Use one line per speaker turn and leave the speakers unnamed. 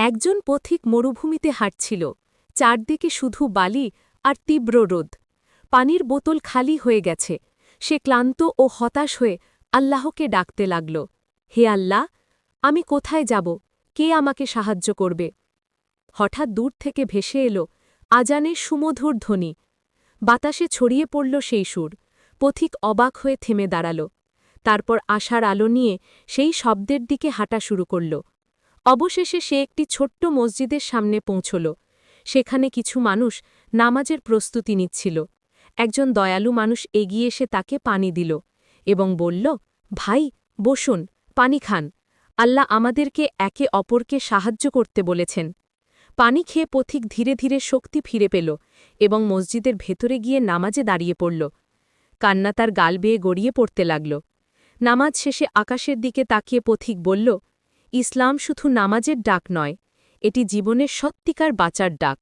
একজন পথিক মরুভূমিতে হাঁটছিল, চারদিকে শুধু বালি আর তীব্র রোদ। পানির বোতল খালি হয়ে গেছে। সে ক্লান্ত ও হতাশ হয়ে আল্লাহকে ডাকতে লাগল, হে আল্লাহ, আমি কোথায় যাব? কে আমাকে সাহায্য করবে? হঠাৎ দূর থেকে ভেসে এলো আজানের সুমধুর ধ্বনি। বাতাসে ছড়িয়ে পড়ল সেই সুর। পথিক অবাক হয়ে থেমে দাঁড়াল। তারপর আশার আলো নিয়ে সেই শব্দের দিকে হাঁটা শুরু করল। অবশেষে সে একটি ছোট্ট মসজিদের সামনে পৌঁছল। সেখানে কিছু মানুষ নামাজের প্রস্তুতি নিচ্ছিল। একজন দয়ালু মানুষ এগিয়ে এসে তাকে পানি দিল এবং বলল, ভাই, বসুন, পানি খান। আল্লাহ আমাদেরকে একে অপরকে সাহায্য করতে বলেছেন। পানি খেয়ে পথিক ধীরে ধীরে শক্তি ফিরে পেল এবং মসজিদের ভেতরে গিয়ে নামাজে দাঁড়িয়ে পড়ল। কান্না তার গাল বেয়ে গড়িয়ে পড়তে লাগল। নামাজ শেষে আকাশের দিকে তাকিয়ে পথিক বলল ইসলাম শুধু নামাজের ডাক নয় এটি জীবনের সত্যিকার বাঁচার ডাক।